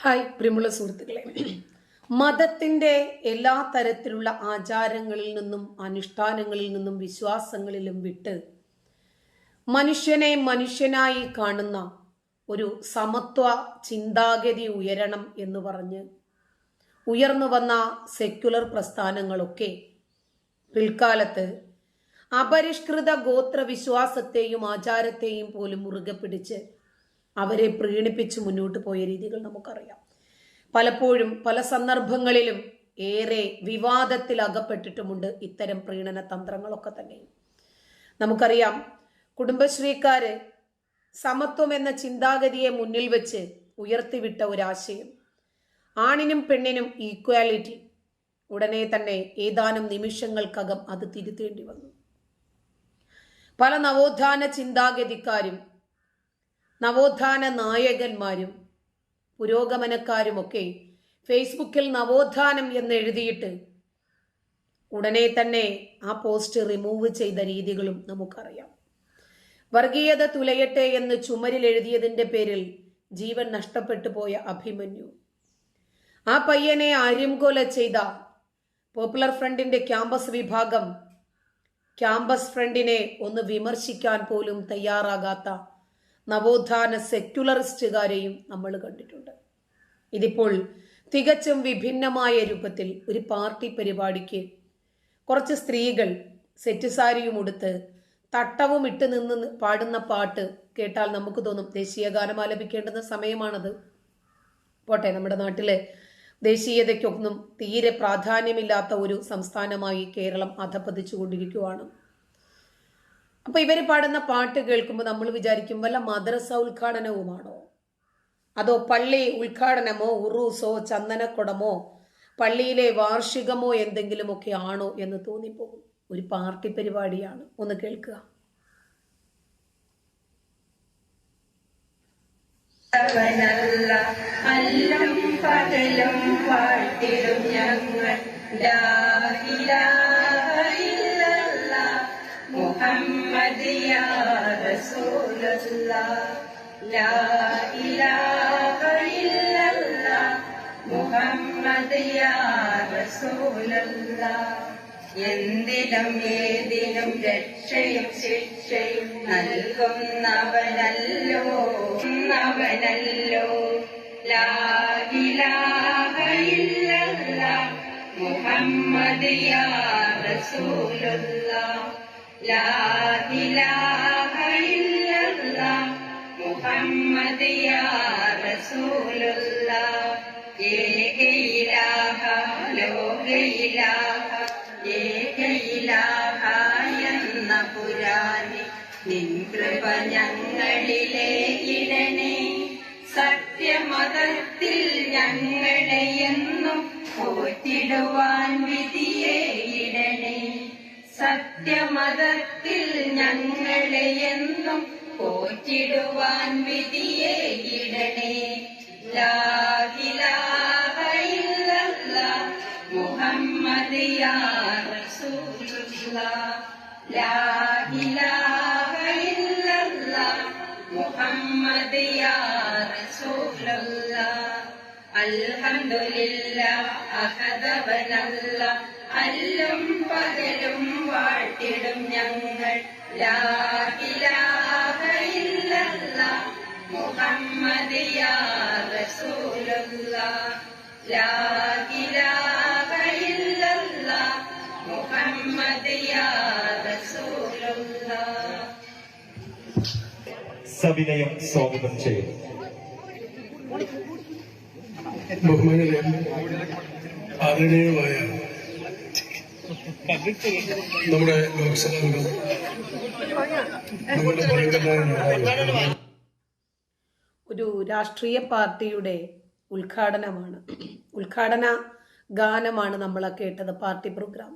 Hi പ്രിയമുള്ള സുഹൃത്തുക്കളെ. മതത്തിന്റെ എല്ലാ തരത്തിലുള്ള ആചാരങ്ങളിൽ നിന്നും അനുഷ്ഠാനങ്ങളിൽ നിന്നും വിശ്വാസങ്ങളിലും വിട്ട് മനുഷ്യനെ മനുഷ്യനായി കാണുന്ന ഒരു സമത്വ ചിന്താഗതി ഉയരണം എന്ന് പറഞ്ഞ് ഉയർന്നു വന്ന സെക്യുലർ പ്രസ്ഥാനങ്ങളൊക്കെ പിൽക്കാലത്ത് അപരിഷ്കൃത ഗോത്രവിശ്വാസത്തെയും ആചാരത്തെയും പോലും മുറുകെ പിടിച്ച് അവരെ പ്രീണിപ്പിച്ച് മുന്നോട്ട് പോയ രീതികൾ നമുക്കറിയാം. പലപ്പോഴും പല സന്ദർഭങ്ങളിലും ഏറെ വിവാദത്തിൽ അകപ്പെട്ടിട്ടുമുണ്ട് ഇത്തരം പ്രീണന തന്ത്രങ്ങളൊക്കെ തന്നെ. നമുക്കറിയാം കുടുംബശ്രീക്കാര് സമത്വം എന്ന ചിന്താഗതിയെ മുന്നിൽ വെച്ച് ഉയർത്തിവിട്ട ഒരാശയം. ആണിനും പെണ്ണിനും ഈക്വാലിറ്റി ഉടനെ തന്നെ ഏതാനും നിമിഷങ്ങൾക്കകം അത് തിരുത്തേണ്ടി വന്നു. പല നവോത്ഥാന ചിന്താഗതിക്കാരും നവോത്ഥാന നായകന്മാരും പുരോഗമനക്കാരുമൊക്കെ ഫേസ്ബുക്കിൽ നവോത്ഥാനം എന്ന് എഴുതിയിട്ട് ഉടനെ തന്നെ ആ പോസ്റ്റ് റിമൂവ് ചെയ്ത രീതികളും നമുക്കറിയാം. വർഗീയത തുലയട്ടെ എന്ന് ചുമരിൽ എഴുതിയതിന്റെ പേരിൽ ജീവൻ നഷ്ടപ്പെട്ടു പോയ അഭിമന്യു. ആ പയ്യനെ അരിംകൊല ചെയ്ത പോപ്പുലർ ഫ്രണ്ടിന്റെ ക്യാമ്പസ് വിഭാഗം ക്യാമ്പസ് ഫ്രണ്ടിനെ ഒന്ന് വിമർശിക്കാൻ പോലും തയ്യാറാകാത്ത നവോത്ഥാന സെക്യുലറിസ്റ്റുകാരെയും നമ്മൾ കണ്ടിട്ടുണ്ട്. ഇതിപ്പോൾ തികച്ചും വിഭിന്നമായ രൂപത്തിൽ ഒരു പാർട്ടി പരിപാടിക്ക് കുറച്ച് സ്ത്രീകൾ സെറ്റ് സാരിയും ഉടുത്ത് തട്ടവും ഇട്ട് നിന്ന് പാടുന്ന പാട്ട് കേട്ടാൽ നമുക്ക് തോന്നും ദേശീയ ഗാനം ആലപിക്കേണ്ടുന്ന സമയമാണത്. പോട്ടെ നമ്മുടെ നാട്ടിലെ ദേശീയതയ്ക്കൊന്നും തീരെ പ്രാധാന്യമില്ലാത്ത ഒരു സംസ്ഥാനമായി കേരളം അധപ്പതിച്ചു കൊണ്ടിരിക്കുവാണ് അപ്പൊ ഇവർ പാടുന്ന പാട്ട് കേൾക്കുമ്പോൾ നമ്മൾ വിചാരിക്കും വല്ല മദ്രസ ഉദ്ഘാടനവുമാണോ? അതോ പള്ളി ഉദ്ഘാടനമോ ഉറൂസോ ചന്ദനക്കുടമോ പള്ളിയിലെ വാർഷികമോ എന്തെങ്കിലുമൊക്കെ ആണോ എന്ന് തോന്നിപ്പോകും. ഒരു പാർട്ടി പരിപാടിയാണ്. ഒന്ന് കേൾക്കുക. അല്ലം പകലും പാട്ടിലും ഞങ്ങൾ ലാ റസൂലല്ലാഹ് ലാ ഇലാഹ ഇല്ലല്ലാഹ് മുഹമ്മദ് യാ റസൂലല്ലാഹ് എന്തിനും ഏതിനും രക്ഷയും ശിക്ഷയും നൽകുന്നവനല്ലോ. അവനല്ലോ ലാഹിലാഹയില്ല മുഹമ്മദ് യാ റസൂലുള്ള ലാഹിലാഹയില്ല മുഹമ്മദ് യാ റസൂലുള്ള ഏകയിലാഹ ലോകയിലാഹ ഏകയിലാഹ എന്ന പുരാണി നിൻ കൃപ ഞങ്ങളിലെ ഇടണേ സത്യമതത്തിൽ ഞങ്ങളെ എന്നും പോറ്റിടുവാൻ വിധിയെ ഇടണേ. സത്യമതത്തിൽ ഞങ്ങളെ എന്നും പോറ്റിടുവാൻ വിധിയെ ഇടണേ. മുഹമ്മദ് അല്ലും പകലും വാട്ടിടും ഞങ്ങൾ. ലാ ഇലാഹ ഇല്ലല്ലാഹ് മുഹമ്മദ് യാ റസൂലുള്ളാഹ് ലാ ഇലാഹ ഇല്ലല്ലാഹ് മുഹമ്മദ് യാ റസൂലുള്ളാഹ് സവിനയം സ്വാഗതം ചെയ്യുന്നു. ബഹുമാനിലെ ആദരണീയമായ നമ്മുടെ ലോക്സഭാംഗം നമ്മുടെ ഒരു രാഷ്ട്രീയ പാർട്ടിയുടെ ഉദ്ഘാടനമാണ്. ഉദ്ഘാടന ഗാനമാണ് നമ്മൾ കേട്ടത് പാർട്ടി പ്രോഗ്രാം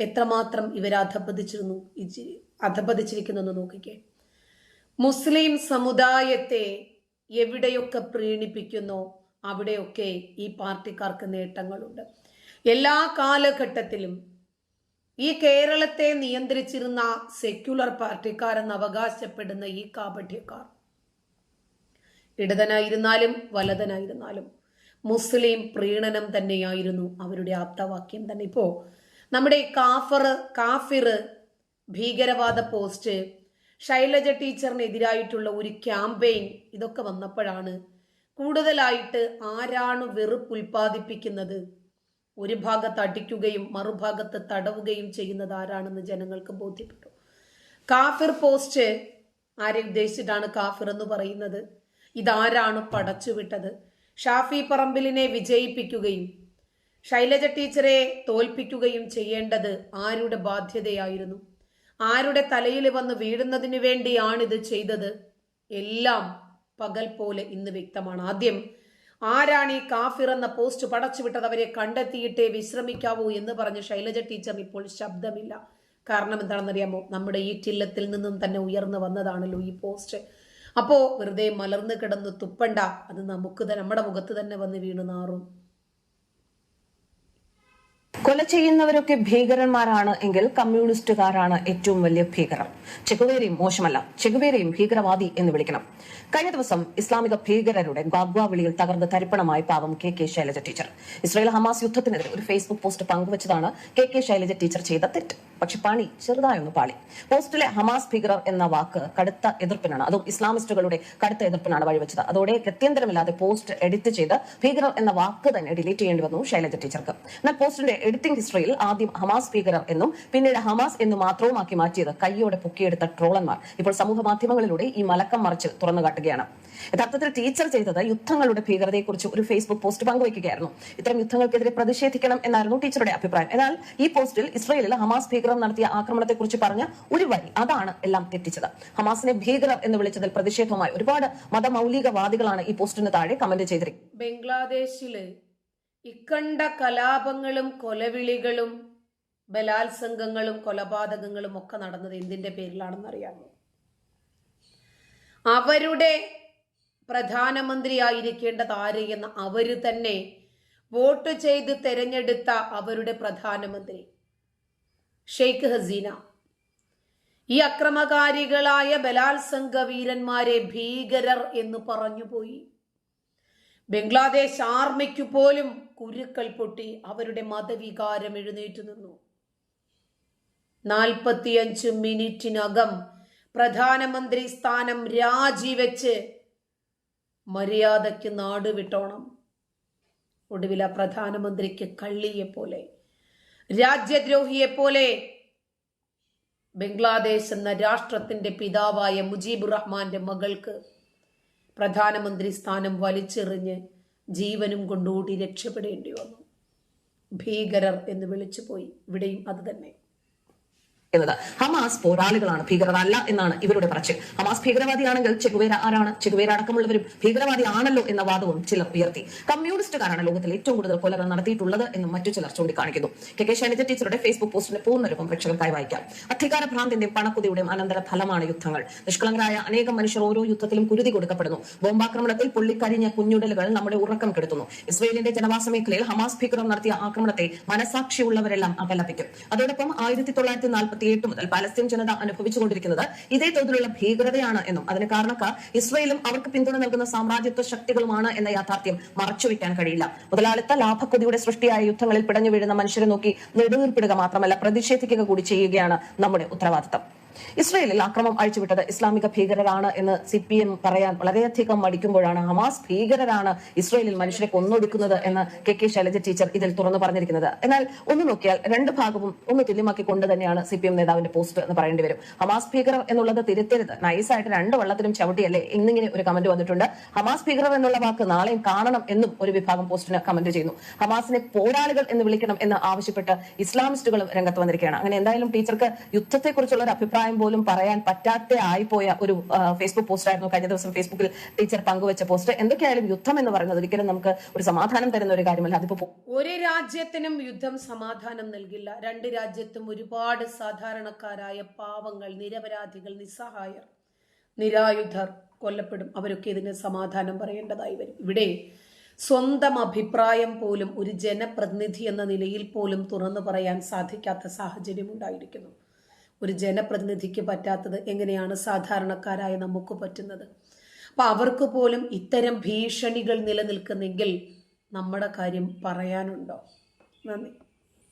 എത്രമാത്രം ഇവർ അധപ്പതിച്ചിരുന്നു അധപതിച്ചിരിക്കുന്നു നോക്കിക്കേ. മുസ്ലിം സമുദായത്തെ എവിടെയൊക്കെ പ്രീണിപ്പിക്കുന്നു അവിടെയൊക്കെ ഈ പാർട്ടിക്കാർക്ക് നേട്ടങ്ങളുണ്ട്. എല്ലാ കാലഘട്ടത്തിലും ഈ കേരളത്തെ നിയന്ത്രിച്ചിരുന്ന സെക്യുലർ പാർട്ടിക്കാരെന്ന് അവകാശപ്പെടുന്ന ഈ കാപഠ്യക്കാർ ഇടതനായിരുന്നാലും വലതനായിരുന്നാലും. മുസ്ലിം പ്രീണനം തന്നെയായിരുന്നു അവരുടെ ആപ്തവാക്യം തന്നെ. ഇപ്പോ നമ്മുടെ കാഫർ കാഫിർ ഭീകരവാദ പോസ്റ്റ് ശൈലജ ടീച്ചറിനെതിരായിട്ടുള്ള ഒരു ക്യാമ്പയിൻ ഇതൊക്കെ വന്നപ്പോഴാണ് കൂടുതലായിട്ട് ആരാണ് വെറുപ്പ് ഉൽപ്പാദിപ്പിക്കുന്നത്? ഒരു ഭാഗത്ത് അടിക്കുകയും മറുഭാഗത്ത് തടവുകയും ചെയ്യുന്നത് ആരാണെന്ന് ജനങ്ങൾക്ക് ബോധ്യപ്പെട്ടു. കാഫിർ പോസ്റ്റ് ആരെ ഉദ്ദേശിച്ചിട്ടാണ് കാഫിർ എന്ന് പറയുന്നത്? ഇതാരാണ് പടച്ചുവിട്ടത്? ഷാഫി പറമ്പിലിനെ വിജയിപ്പിക്കുകയും ശൈലജ ടീച്ചറെ തോൽപ്പിക്കുകയും ചെയ്യേണ്ടത് ആരുടെ ബാധ്യതയായിരുന്നു? ആരുടെ തലയിൽ വന്ന് വീഴുന്നതിന് വേണ്ടിയാണിത് ചെയ്തത്? എല്ലാം പകൽ പോലെ ഇന്ന് വ്യക്തമാണ്. ആദ്യം ആരാണ് ഈ കാഫിർ എന്ന പോസ്റ്റ് പടച്ചുവിട്ടത് അവരെ കണ്ടെത്തിയിട്ടേ വിശ്രമിക്കാവൂ എന്ന് പറഞ്ഞ് ശൈലജ ടീച്ചർ ഇപ്പോൾ ശബ്ദമില്ല. കാരണം എന്താണെന്നറിയാമോ? നമ്മുടെ ഈ ചില്ലത്തിൽ നിന്നും തന്നെ ഉയർന്നു വന്നതാണല്ലോ ഈ പോസ്റ്റ്. അപ്പോ വെറുതെ മലർന്നു കിടന്ന് തുപ്പണ്ട. അത് നമുക്ക് നമ്മുടെ മുഖത്ത് തന്നെ വന്ന് വീണു നാറും. കൊല ചെയ്യുന്നവരൊക്കെ ഭീകരന്മാരാണ് എങ്കിൽ കമ്മ്യൂണിസ്റ്റുകാരാണ് ഏറ്റവും വലിയ ഭീകരർ. ചെകുവേരയും മോശമല്ല. ചെകുവേരയും ഭീകരവാദി എന്ന് വിളിക്കണം. കഴിഞ്ഞ ദിവസം ഇസ്ലാമിക ഭീകരരുടെ ഗാഗ്വ വിളിയിൽ തകർന്ന് തരിപ്പണമായി പാവം K K Shailaja teacher. Israel Hamas യുദ്ധത്തിനെതിരെ ഒരു ഫേസ്ബുക്ക് പോസ്റ്റ് പങ്കുവച്ചതാണ് കെ കെ ശൈലജ ടീച്ചർ ചെയ്ത തെറ്റ്. പക്ഷെ പണി ചെറുതായൊന്ന് പാളി. പോസ്റ്റിലെ ഹമാസ് ഭീകരർ എന്ന വാക്ക് കടുത്ത എതിർപ്പിനാണ്. അതും ഇസ്ലാമിസ്റ്റുകളുടെ കടുത്ത എതിർപ്പിനാണ് വഴിവെച്ചത്. അതോടെ ഗത്യന്തരമില്ലാതെ പോസ്റ്റ് എഡിറ്റ് ചെയ്ത് ഭീകരർ എന്ന വാക്ക് തന്നെ ഡിലീറ്റ് ചെയ്യേണ്ടി വന്നു ശൈലജ ടീച്ചർക്ക്. എന്നാൽ പോസ്റ്റിന്റെ എഡിറ്റിംഗ് ഹിസ്റ്ററിയിൽ ആദ്യം ഹമാസ് ഭീകരർ എന്നും പിന്നീട് ഹമാസ് എന്ന് മാത്രവുമാക്കി മാറ്റിയത് കൈയോടെ പൊക്കിയെടുത്ത ട്രോളന്മാർ. ഇപ്പോൾ സമൂഹ മാധ്യമങ്ങളിലൂടെ ഈ മലക്കം മറിച്ച് തുറന്നു കാട്ടുകയാണ്. യഥാർത്ഥത്തിൽ ടീച്ചർ ചെയ്തത് യുദ്ധങ്ങളുടെ ഭീകരതയെക്കുറിച്ച് ഒരു ഫേസ്ബുക്ക് പോസ്റ്റ് പങ്കുവയ്ക്കുകയായിരുന്നു. ഇത്തരം യുദ്ധങ്ങൾക്കെതിരെ പ്രതിഷേധിക്കണം എന്നായിരുന്നു ടീച്ചറുടെ അഭിപ്രായം. എന്നാൽ ഈ പോസ്റ്റിൽ ഇസ്രയേലിൽ ഹമാസ് ഭീകരർ നടത്തിയ ആക്രമണത്തെക്കുറിച്ച് പറഞ്ഞ ഒരു വരി അതാണ് എല്ലാം തെറ്റിച്ചത്. ഹമാസിനെ ഭീകരർ എന്ന് വിളിച്ചതിൽ പ്രതിഷേധവുമായി ഒരുപാട് മതമൗലികവാദികളാണ് ഈ പോസ്റ്റിന് താഴെ കമന്റ് ചെയ്തിരിക്കുന്നത്. ബംഗ്ലാദേശിൽ ഇക്കണ്ട കലാപങ്ങളും കൊലവിളികളും ബലാത്സംഗങ്ങളും കൊലപാതകങ്ങളും ഒക്കെ നടന്നത് എന്തിന്റെ പേരിലാണെന്ന് അറിയാമോ അവരുടെ പ്രധാനമന്ത്രിയായിരിക്കേണ്ടത് ആര് എന്ന് അവർ തന്നെ വോട്ട് ചെയ്ത് തെരഞ്ഞെടുത്ത അവരുടെ പ്രധാനമന്ത്രി ഷെയ്ഖ് ഹസീന. ഈ അക്രമകാരികളായ ബലാത്സംഗ വീരന്മാരെ ഭീകരർ എന്ന് പറഞ്ഞുപോയി ബംഗ്ലാദേശ് ആർമിക്കു പോലും കുരുക്കൾ പൊട്ടി അവരുടെ മതവികാരം എഴുന്നേറ്റ് നിന്നു. നാൽപ്പത്തിയഞ്ച് മിനിറ്റിനകം പ്രധാനമന്ത്രി സ്ഥാനം രാജിവെച്ച് മര്യാദയ്ക്ക് നാട് വിട്ടോണം. ഒടുവിൽ ആ പ്രധാനമന്ത്രിക്ക് കള്ളിയെ പോലെ രാജ്യദ്രോഹിയെ പോലെ ബംഗ്ലാദേശ് എന്ന രാഷ്ട്രത്തിന്റെ പിതാവായ മുജീബ് റഹ്മാന്റെ മകൾക്ക് പ്രധാനമന്ത്രി സ്ഥാനം വലിച്ചെറിഞ്ഞ് ജീവനും കൊണ്ടോടി രക്ഷപ്പെടേണ്ടി വന്നു. ഭീകരർ എന്ന് വിളിച്ചുപോയി. ഇവിടെയും അത് തന്നെ. എന്നത്. ഹമാസ് പോരാളികളാണ് ഭീകരരല്ല എന്നാണ് ഇവരുടെ പറച്ചിൽ. ഹമാസ് ഭീകരവാദിയാണെങ്കിൽ ചെഗുവേര ആരാണ്? ചെഗുവേര അടക്കമുള്ളവരും ഭീകരവാദി ആണല്ലോ എന്ന വാദവും ചിലർ ഉയർത്തി. കമ്മ്യൂണിസ്റ്റുകാരാണ് ലോകത്തിൽ ഏറ്റവും കൂടുതൽ കൊലകൾ നടത്തിയിട്ടുള്ളത് എന്നും മറ്റു ചിലർ ചൂണ്ടിക്കാണിക്കുന്നു. കെ കെ ശൈലജ ടീച്ചറുടെ ഫേസ്ബുക്ക് പോസ്റ്റിന്റെ പൂർണരൂപം പ്രേക്ഷകർക്കായി വായിക്കാം. അധികാര ഭ്രാന്തിന്റെയും പണക്കുതിയുടെയും അനന്തര ഫലമാണ് യുദ്ധങ്ങൾ. നിഷ്കളങ്കരായ അനേകം മനുഷ്യർ ഓരോ യുദ്ധത്തിലും കുരുതി കൊടുക്കപ്പെടുന്നു. ബോംബാക്രമണത്തിൽ പൊള്ളിക്കരിഞ്ഞ കുഞ്ഞുടലുകൾ നമ്മുടെ ഉറക്കം കെടുത്തുന്നു. ഇസ്രയേലിന്റെ ജനവാസ മേഖലയിൽ ഹമാസ് ഭീകരം നടത്തിയ ആക്രമണത്തെ മനസാക്ഷിയുള്ളവരെല്ലാം അപലപിക്കും. അതോടൊപ്പം ആയിരത്തി തൊള്ളായിരത്തി നാൽപ്പത്തി എട്ട് മുതൽ പലസ്തീൻ ജനത അനുഭവിച്ചുകൊണ്ടിരിക്കുന്നത് ഇതേ തോതിലുള്ള ഭീകരതയാണ് എന്നും. അതിന് കാരണക്കാർ ഇസ്രയേലും അവർക്ക് പിന്തുണ നൽകുന്ന സാമ്രാജ്യത്വ ശക്തികളുമാണ് എന്ന യാഥാർത്ഥ്യം മറച്ചുവെക്കാൻ കഴിയില്ല. മുതലാളിത്ത ലാഭക്കൊതിയുടെ സൃഷ്ടിയായ യുദ്ധങ്ങളിൽ പിടഞ്ഞു വീഴുന്ന മനുഷ്യരെ നോക്കി നെടുവീർപ്പിടുക മാത്രമല്ല പ്രതിഷേധിക്കുക കൂടി ചെയ്യുകയാണ് നമ്മുടെ ഉത്തരവാദിത്തം. ഇസ്രയേലിൽ ആക്രമം അഴിച്ചുവിട്ടത് ഇസ്ലാമിക ഭീകരരാണ് എന്ന് സി പി എം പറയാൻ വളരെയധികം മടിക്കുമ്പോഴാണ് ഹമാസ് ഭീകരരാണ് ഇസ്രയേലിൽ മനുഷ്യരെ കൊന്നൊടുക്കുന്നത് എന്ന് കെ കെ ശൈലജ ടീച്ചർ ഇതിൽ തുറന്നു പറഞ്ഞിരിക്കുന്നത്. എന്നാൽ ഒന്ന് നോക്കിയാൽ രണ്ട് ഭാഗവും ഒന്ന് തുല്യമാക്കി കൊണ്ട് തന്നെയാണ് സി പി എം നേതാവിന്റെ പോസ്റ്റ് എന്ന് പറയേണ്ടി വരും. ഹമാസ് ഭീകരർ എന്നുള്ളത് തിരുത്തരുത്. നൈസായിട്ട് രണ്ട് വള്ളത്തിലും ചവിട്ടിയല്ലേ? എന്നിങ്ങനെ ഒരു കമന്റ് വന്നിട്ടുണ്ട്. ഹമാസ് ഭീകരർ എന്നുള്ള വാക്ക് നാളെയും കാണണം എന്നും ഒരു വിഭാഗം പോസ്റ്റിന് കമന്റ് ചെയ്യുന്നു. ഹമാസിനെ പോരാളികൾ എന്ന് വിളിക്കണം എന്ന് ആവശ്യപ്പെട്ട് ഇസ്ലാമിസ്റ്റുകളും രംഗത്ത് വന്നിരിക്കുകയാണ്. അങ്ങനെ എന്തായാലും ടീച്ചർക്ക് യുദ്ധത്തെക്കുറിച്ചുള്ള ഒരു അഭിപ്രായം പോലും പറയാൻ പറ്റാത്ത ആയിപ്പോയ ഒരു ഫേസ്ബുക്ക് പോസ്റ്റ് ആയിരുന്നു. കഴിഞ്ഞ ദിവസം ഫേസ്ബുക്കിൽ ടീച്ചർ പങ്കുവച്ച പോസ്റ്റ് എന്തൊക്കെയായാലും യുദ്ധം എന്ന് പറയുന്നത് ഒരിക്കലും നമുക്ക് ഒരു സമാധാനം തരുന്ന ഒരു കാര്യമല്ല. അതിപ്പോ ഒരു രാജ്യത്തിനും യുദ്ധം സമാധാനം നൽകില്ല. രണ്ട് രാജ്യത്തും ഒരുപാട് സാധാരണക്കാരായ പാവങ്ങൾ നിരപരാധികൾ നിസ്സഹായർ നിരായുധർ കൊല്ലപ്പെടും. അവരൊക്കെ ഇതിന് സമാധാനം പറയേണ്ടതായി വരും. ഇവിടെ സ്വന്തം അഭിപ്രായം പോലും ഒരു ജനപ്രതിനിധി എന്ന നിലയിൽ പോലും തുറന്നു പറയാൻ സാധിക്കാത്ത സാഹചര്യം ഉണ്ടായിരിക്കുന്നു ഒരു ജനപ്രതിനിധിക്ക് പറ്റാത്തത് എങ്ങനെയാണ് സാധാരണക്കാരായ നമുക്ക് പറ്റുന്നത്? അപ്പൊ അവർക്ക് പോലും ഇത്തരം ഭീഷണികൾ നിലനിൽക്കുന്നെങ്കിൽ നമ്മുടെ കാര്യം പറയാനുണ്ടോ? നന്ദി.